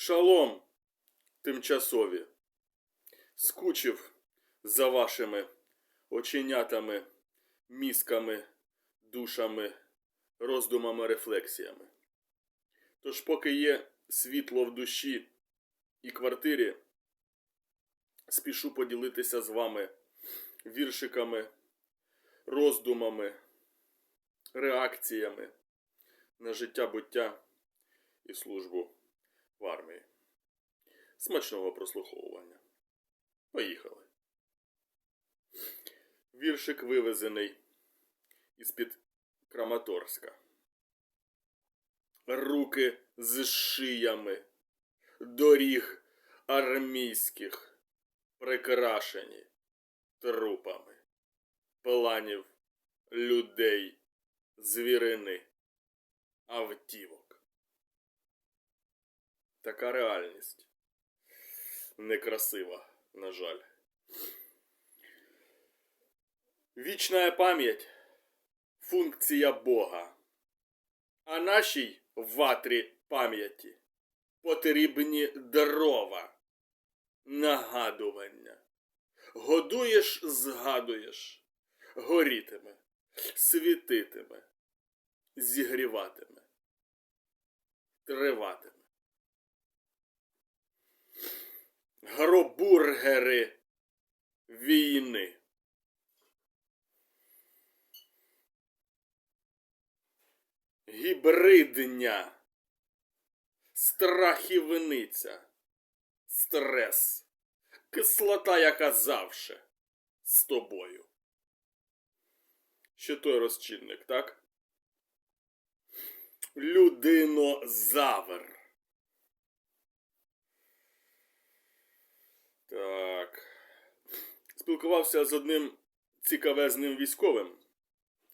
Шалом, тимчасові. Скучив за вашими оченятами, мізками, душами, роздумами, рефлексіями. Тож, поки є світло в душі і квартирі, спішу поділитися з вами віршиками, роздумами, реакціями на життя буття і службу в армії. Смачного прослуховування. Поїхали. Віршик вивезений із-під Краматорська. Руки з шиями доріг армійських прикрашені трупами планів людей, звірини, автівок. Така реальність. Некрасива, на жаль. Вічна пам'ять функція Бога. А нашій ватрі пам'яті потрібні дрова, нагадування. Годуєш, згадуєш, горітиме, світитиме, зігріватиме, триватиме. Гробургери війни. Гібридня, страхівниця, стрес, кислота, яка завше з тобою. Ще той розчинник, так? Людинозавр. Так. Спілкувався з одним цікавезним військовим,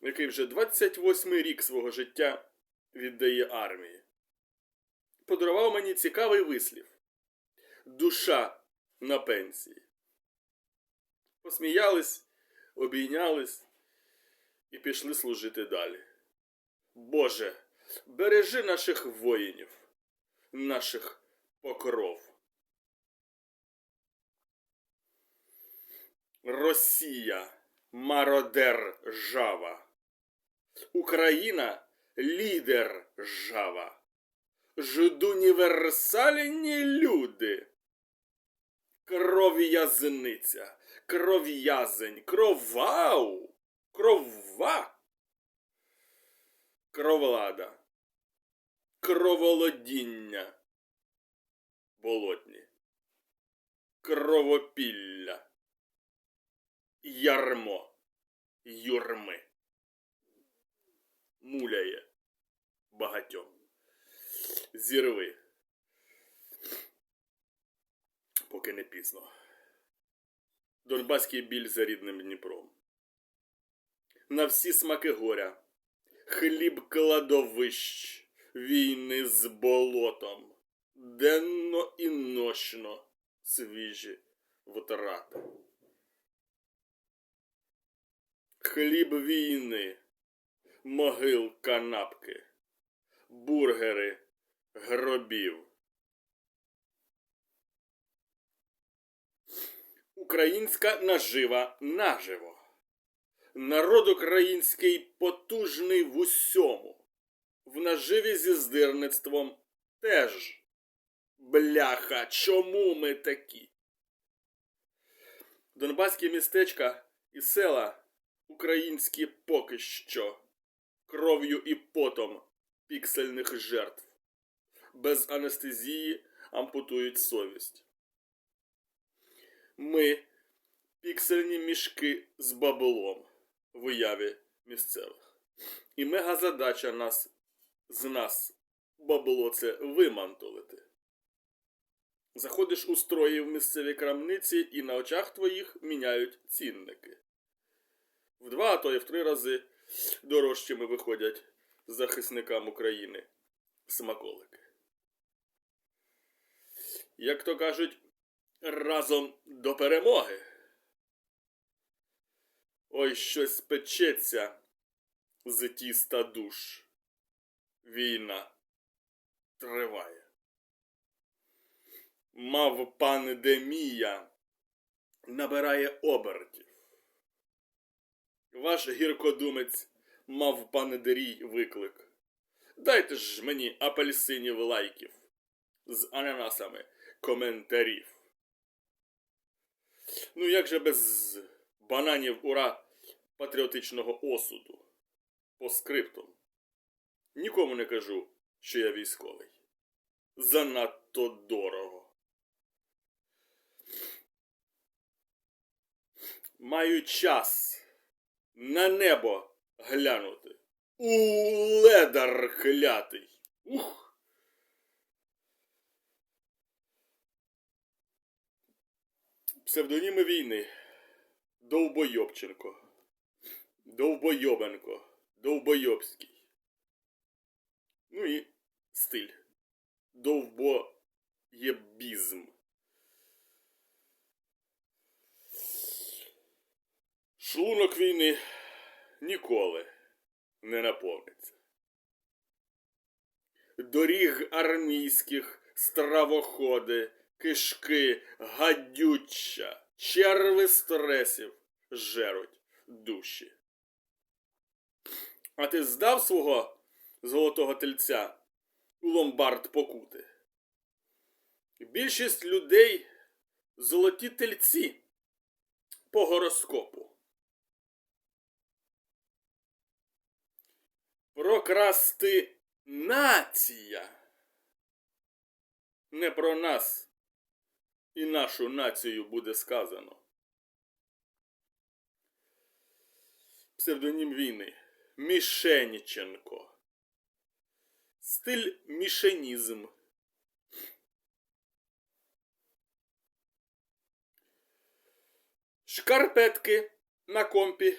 який вже 28 рік свого життя віддає армії. Подарував мені цікавий вислів. Душа на пенсії. Посміялись, обійнялись і пішли служити далі. Боже, бережи наших воїнів, наших покров. Росія мародер жава. Україна лідер жава. Жидуніверсальні люди. Кров'язниця, кров'язень, кровау, крова, кровлада, кроволодіння, болотні, кровопілля ярмо юрми. Муляє багатьом. Зірви. Поки не пізно. Донбаський біль за рідним Дніпром. На всі смаки горя. Хліб кладовищ, війни з болотом. Денно і нощно свіжі втрати. Хліб війни, могил канапки, бургери гробів. Українська нажива наживо. Народ український потужний в усьому. В наживі зі здирництвом теж. Бляха, чому ми такі? Донбаські містечка і села українські поки що, кров'ю і потом піксельних жертв. Без анестезії ампутують совість. Ми піксельні мішки з баблом в уяві місцевих. І мегазадача нас з нас бабло це вимантулити. Заходиш у строї в місцеві крамниці і на очах твоїх міняють цінники в два, а то і в три рази дорожчими виходять захисникам України смаколики. Як то кажуть, разом до перемоги. Ой щось печеться з тіста душ. Війна триває. мав пандемія набирає обертів. Ваш гіркодумець мав панедерій виклик. Дайте ж мені апельсинів лайків з ананасами коментарів. Ну як же без бананів ура патріотичного осуду? По скриптум. Нікому не кажу, що я військовий. Занадто дорого. Маю час на небо глянути. У ледар клятий. Ух! Псевдоніми війни. Довбойобченко. Довбойобенко. Довбойобський. Ну і стиль. Довбоєбізм. Шлунок війни ніколи не наповниться. Доріг армійських стравоходи, кишки, гадюча, черви стресів жеруть душі. А ти здав свого золотого тельця у ломбард покути? Більшість людей золоті тельці по гороскопу. Прокрасти нація. Не про нас і нашу націю буде сказано. Псевдонім війни. Мішеніченко. Стиль мішенізм. Шкарпетки на компі.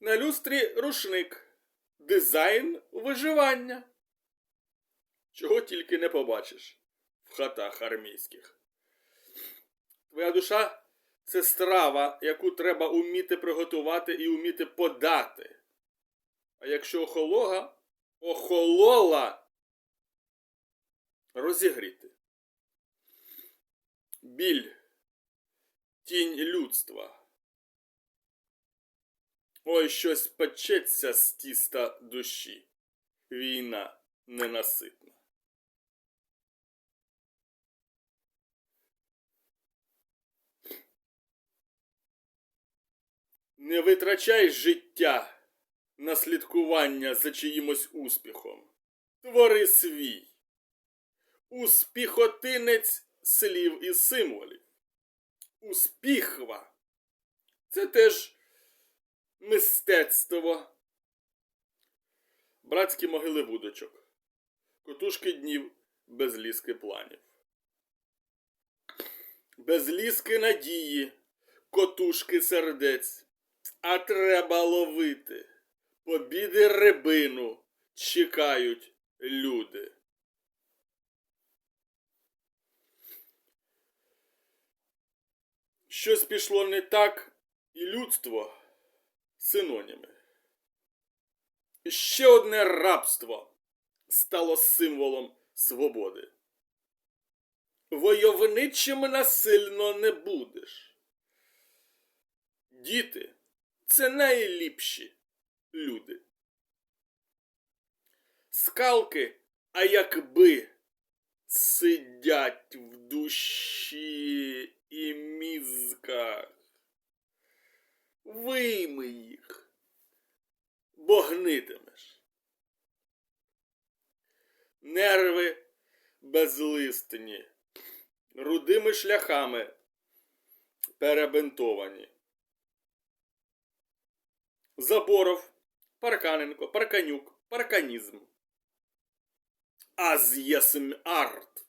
На люстрі рушник. Дизайн виживання. Чого тільки не побачиш в хатах армійських. Твоя душа це страва, яку треба уміти приготувати і уміти подати. А якщо охолога, охолола розігріти. Біль, тінь людства. Ой, щось печеться з тіста душі. Війна ненаситна. Не витрачай життя на слідкування за чиїмось успіхом. Твори свій. Успіхотинець слів і символів. Успіхва. Це теж мистецтво. Братські могили вудочок. Котушки днів без ліски планів. Без ліски надії, котушки сердець. А треба ловити. Побіди рибину чекають люди. Щось пішло не так, і людство синоніми. Ще одне рабство стало символом свободи. Войовничим насильно не будеш. Діти це найліпші люди. Скалки, а якби сидять в душі і мізках. Вийми їх, бо гнитимеш. Нерви безлистні, рудими шляхами перебинтовані. Заборов, Парканенко, Парканюк, Парканізм. Аз'єсм арт.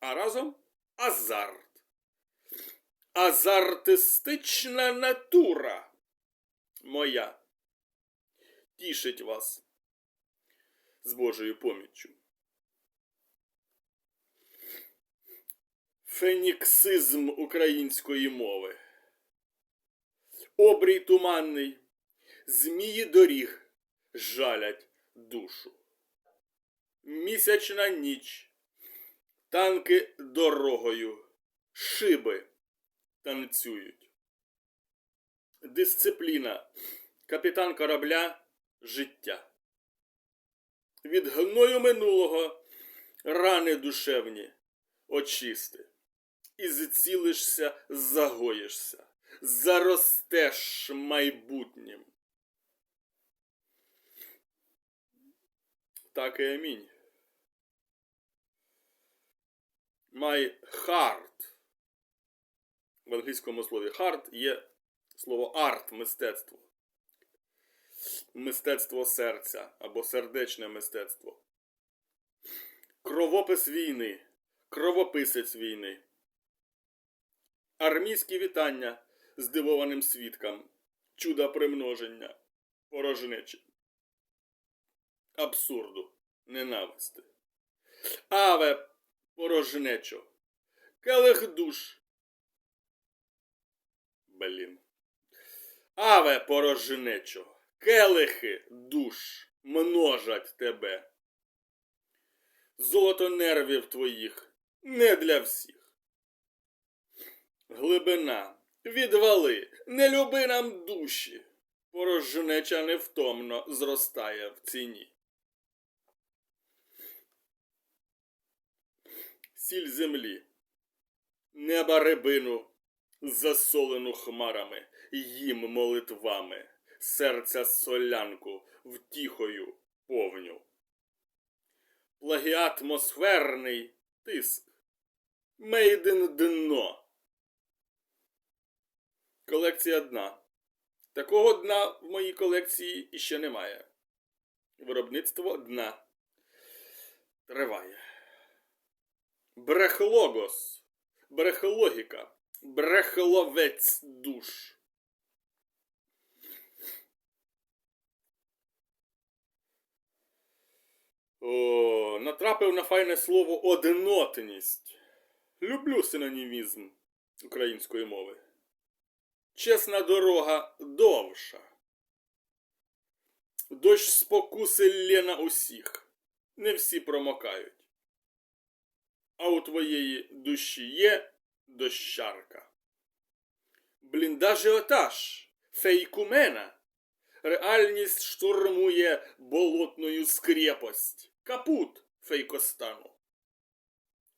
А разом азарт. Азартистична натура моя тішить вас з Божою поміччю. Феніксизм української мови. Обрій туманний, змії доріг жалять душу. Місячна ніч танки дорогою, шиби танцюють. Дисципліна, капітан корабля, життя. Від гною минулого рани душевні очисти. І зцілишся, загоїшся, заростеш майбутнім. Так і амінь. My heart. В англійському слові heart є слово арт, мистецтво. Мистецтво серця або сердечне мистецтво. Кровопис війни, кровописець війни. Армійські вітання здивованим свідкам, чуда примноження, порожнечі, абсурду, ненависти. Аве порожнечо, келих душ. Блін. Аве порожнечо, келихи душ множать тебе. Золото нервів твоїх не для всіх. Глибина, відвали, не люби нам душі. Порожнеча невтомно зростає в ціні. Сіль землі, неба рибину, засолену хмарами, їм молитвами, серця солянку втіхою повню. Плагіатмосферний тиск, мейден дно. Колекція дна. Такого дна в моїй колекції іще немає. Виробництво дна триває. Брехлогос, брехлогіка, брехловець душ. О, натрапив на файне слово однотність. Люблю синонімізм української мови. Чесна дорога довша. Дощ спокуси лє на усіх. Не всі промокають. А у твоєї душі є дощарка. Бліндажіотаж, фейкумена. Реальність штурмує болотною скрепость. Капут фейкостану.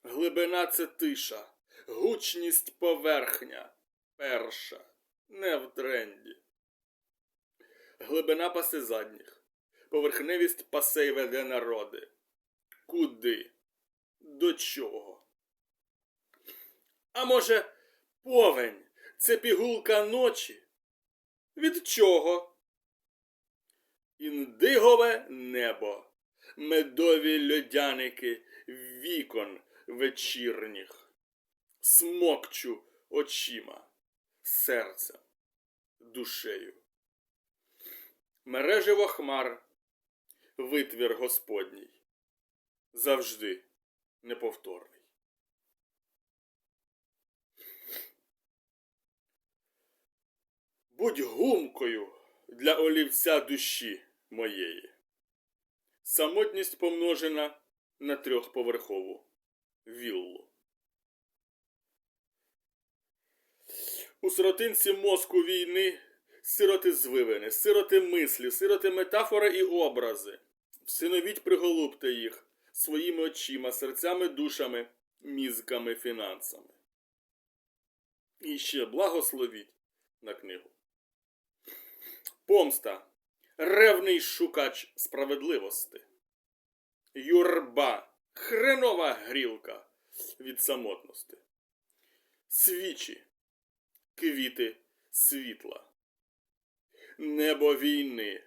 Глибина це тиша, гучність поверхня. Перша, не в тренді. Глибина паси задніх. Поверхневість пасей веде народи. Куди? До чого? А може, повень це пігулка ночі? Від чого? Індигове небо, медові льодяники вікон вечірніх, смокчу очима, серцем, душею. Мережево хмар, витвір Господній, завжди неповторний. Будь гумкою для олівця душі моєї. Самотність помножена на трьохповерхову віллу. У сиротинці мозку війни сироти звивини, сироти мислі, сироти метафори і образи. Всиновіть приголубте їх своїми очима, серцями, душами, мізками, фінансами. І ще благословіть на книгу. Помста. Ревний шукач справедливости. Юрба. Хренова грілка від самотності. Свічі. Квіти світла. Небо війни.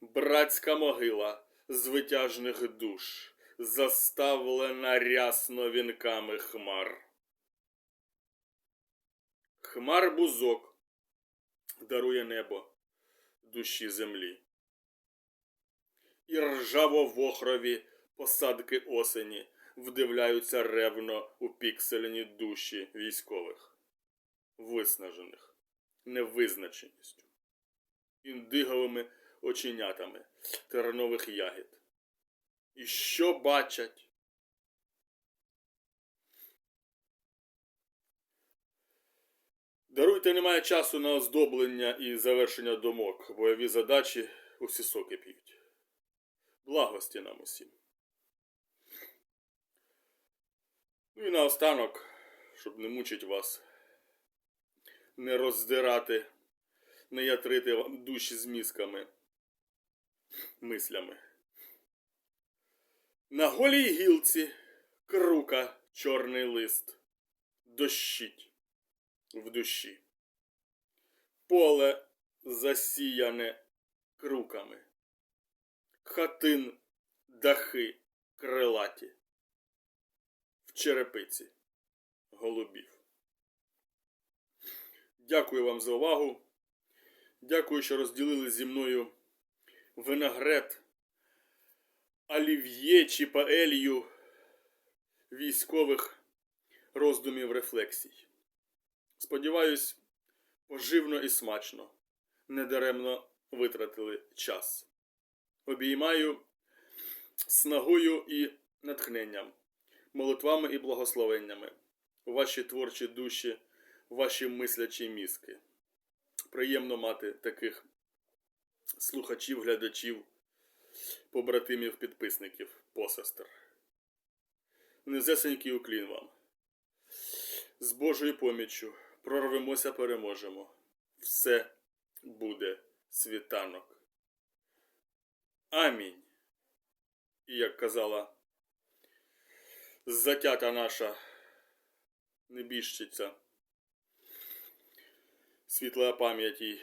Братська могила звитяжних душ, заставлена рясно вінками хмар. Хмар бузок дарує небо душі землі. І ржаво-вохрові посадки осені вдивляються ревно у піксельні душі військових, виснажених невизначеністю, індиговими оченятами тернових ягід. І що бачать? Даруйте, немає часу на оздоблення і завершення думок. Бойові задачі усі соки п'ють. Благості нам усім. Ну і наостанок, щоб не мучить вас, не роздирати, не ятрити вам душі з мізками, мислями. На голій гілці крука чорний лист дощить в душі. Поле засіяне круками, хатин дахи крилаті, в черепиці голубів. Дякую вам за увагу. Дякую, що розділили зі мною винагрет, олів'є чи паелью військових роздумів рефлексій. Сподіваюсь, поживно і смачно, недаремно витратили час. Обіймаю снагою і натхненням, молитвами і благословеннями, ваші творчі душі, ваші мислячі мізки. Приємно мати таких слухачів, глядачів, побратимів, підписників, посестер. Незесенький уклін вам. З Божою поміччю прорвемося, переможемо. Все буде світанок. Амінь. І як казала затята наша небіжчиця, світла пам'яті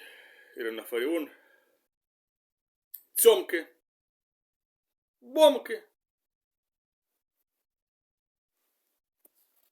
Ірина Фаріон. Цьомки, бомки.